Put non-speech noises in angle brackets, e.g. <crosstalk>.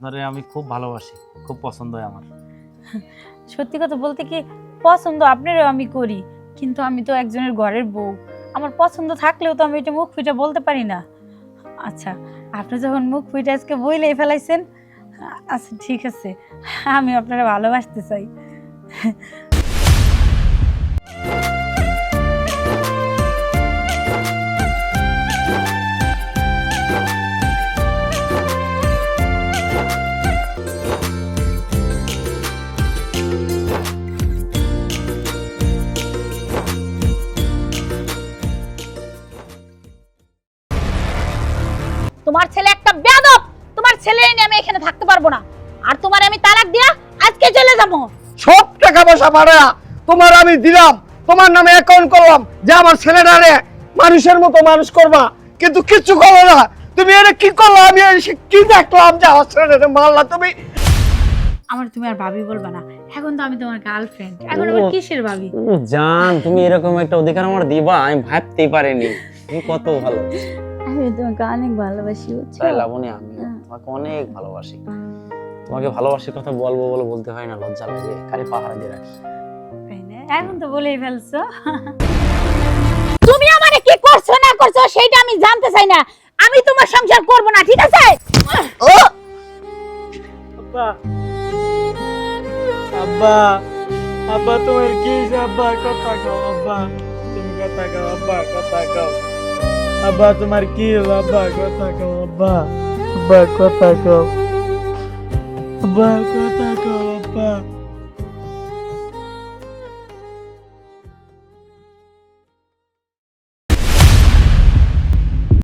আপনারে আমি খুব ভালোবাসি, খুব পছন্দ হয় আমার। সত্যি কথা বলতে কি, পছন্দ আপনারও আমি করি, কিন্তু আমি তো একজনের ঘরের বউ। আমার পছন্দ থাকলেও তো আমি এটা মুখ ফুটে বলতে পারি না। আচ্ছা আপনি যখন মুখ ফুটে আজকে বইলেই ফেলাইছেন আচ্ছা ঠিক আছে, আমি আপনারা ভালোবাসতে চাই। তোমার ছেলে একটা বেয়াদব। তোমার ছেলে নিয়ে আমি এখানে থাকতে পারব না। আর তোমার আমি তালাক দিয়া আজকে চলে যাব। সব টাকা পয়সা ভাড়া তোমার আমি দিলাম তোমার নামে অ্যাকাউন্ট করলাম যে আমার ছেলেটারে মানুষের মতো মানুষ করবা। কিন্তু কিচ্ছু করো না। তুমি এটা কি করল? আমি কি দেখলাম যে আমার ছেলেটারে মারলা তুমি? আমার তুমি আর ভাবি বলবে না। এখন তো আমি তোমার গার্লফ্রেন্ড এখন আবার কিসের ভাবি? জান তুমি এরকম একটা অধিকার আমার দিবা আমি ভাবতেই পারিনি। তুমি কত ভালো। আমি তোমাকে অনেক ভালোবাসি তাই লাবণী আমি হ্যাঁ। তোমাকে অনেক ভালোবাসি। তোমাকে ভালোবাসির কথা বলব বলে বলতে হয় না লজ্জা লাগে কারি পাহারা দিয়ে রাখি। তাই না? এখন তো বলেই ফেলছো। <laughs> তুমি আমারে কি করছ না করছ সেটা আমি জানতে চাই না। আমি তোমার সংসার করব না ঠিক আছে? আব্বা। আব্বা। আব্বা তোমার কি? আব্বা কথা কও আব্বা? তুমি কথা কও আব্বা কথা কও। আব্বা তোমার কি হলো আব্বা কথা কও আব্বা আব্বা কথা কও আব্বা কথা কও আব্বা